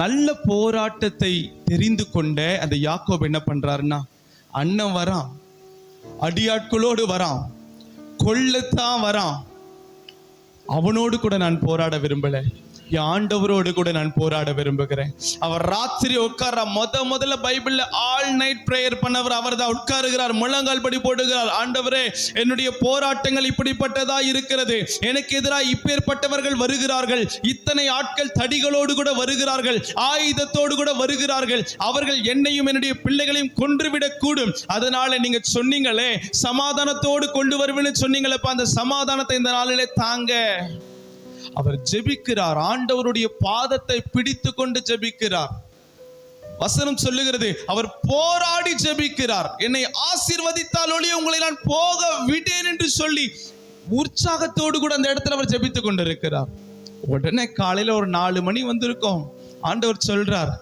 நல்ல போராட்டத்தை தெரிந்து கொண்ட அந்த யாக்கோப் என்ன பண்றாருன்னா அண்ணன் வரான் அடியாட்களோடு வரான் கொள்ளத்தான் வரான். அவனோடு கூட நான் போராட விரும்பல. என் ஆண்டவரோடு கூட நான் போராட விரும்புகிறேன். அவர் ராத்திரி உட்கார முத முதல்ல பைபிள்ல ஆல் நைட் பிரேயர் பண்ணவர் அவர் தான் உட்காருகிறார் முழங்கால் படி போடுகிறார். ஆண்டவரே என்னுடைய போராட்டங்கள் இப்படிப்பட்டதா இருக்கிறது. எனக்கு எதிராக இப்பேற்பட்டவர்கள் வருகிறார்கள். இத்தனை ஆட்கள் தடிகளோடு கூட வருகிறார்கள். ஆயுதத்தோடு கூட வருகிறார்கள். அவர்கள் என்னையும் என்னுடைய பிள்ளைகளையும் கொன்றுவிடக் கூடும் அதனால நீங்க சொன்னீங்களே சமாதானத்தோடு கொண்டு வருவேன்னு சொன்னீங்களேப்பா. அந்த சமாதானத்தை இந்த நாளிலே தாங்க. அவர் ஜெபிக்கிறார். ஆண்டவருடைய பாதத்தை பிடித்து கொண்டு ஜெபிக்கிறார். வசனம் சொல்லுகிறது அவர் போராடி ஜெபிக்கிறார். என்னை ஆசீர்வதித்தால் ஒழிய உங்களை நான் போக விட்டேன் என்று சொல்லி உற்சாகத்தோடு கூட அந்த இடத்துல அவர் ஜெபித்து கொண்டிருக்கிறார். உடனே காலையில ஒரு நாலு மணி வந்திருக்கோம். ஆண்டவர் சொல்றார்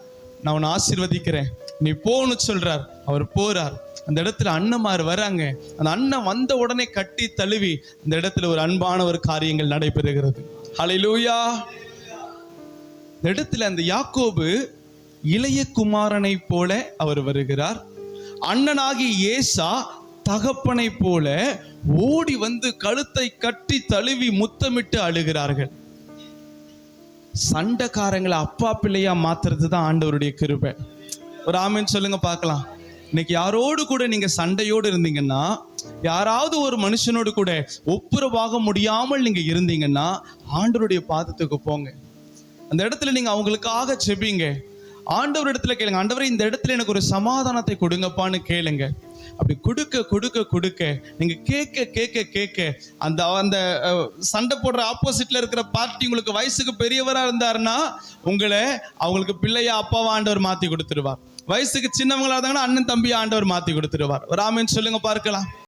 நான் உன்னை ஆசீர்வதிக்கிறேன். நீ போன்னு சொல்றார். அவர் போறார். அந்த இடத்துல அண்ணமார் வராங்க. அந்த அண்ணன் வந்த உடனே கட்டி தழுவி அந்த இடத்துல ஒரு அன்பான ஒரு காரியங்கள் நடைபெறுகிறது. ஹலிலூயா இந்த இடத்துல அந்த யாக்கோபு இளைய குமாரனை போல அவர் வருகிறார். அண்ணனாகி ஏசா தகப்பனை போல ஓடி வந்து கழுத்தை கட்டி தழுவி முத்தமிட்டு அழுகிறார்கள். சண்டைக்காரங்களை அப்பா பிள்ளையா மாத்துறது தான் ஆண்டவருடைய கிருபை. ஒரு ஆமீன் சொல்லுங்க பார்க்கலாம். இன்னைக்கு யாரோடு கூட நீங்க சண்டையோடு இருந்தீங்கன்னா யாராவது ஒரு மனுஷனோடு கூட ஒப்புரவாக முடியாமல் நீங்க இருந்தீங்கன்னா ஆண்டவருடைய பாதத்துக்கு போங்க. அந்த இடத்துல நீங்க அவங்களுக்காக செபிங்க ஆண்டவர் இடத்துல கேளுங்க. ஆண்டவரே இந்த இடத்துல எனக்கு ஒரு சமாதானத்தை கொடுங்கப்பான்னு கேளுங்க. அப்படி கொடுக்க கொடுக்க கொடுக்க நீங்க கேட்க கேட்க கேட்க அந்த அந்த சண்டை போடுற ஆப்போசிட்ல இருக்கிற பார்ட்டி உங்களுக்கு வயசுக்கு பெரியவரா இருந்தாருன்னா உங்களை அவங்களுக்கு பிள்ளையா அப்பாவா ஆண்டவர் மாத்தி கொடுத்துருவார். வயசுக்கு சின்னவங்களா இருந்தாங்கன்னா அண்ணன் தம்பி ஆண்டவர் மாத்தி கொடுத்துருவார் ஒரு சொல்லுங்க பார்க்கலாம்.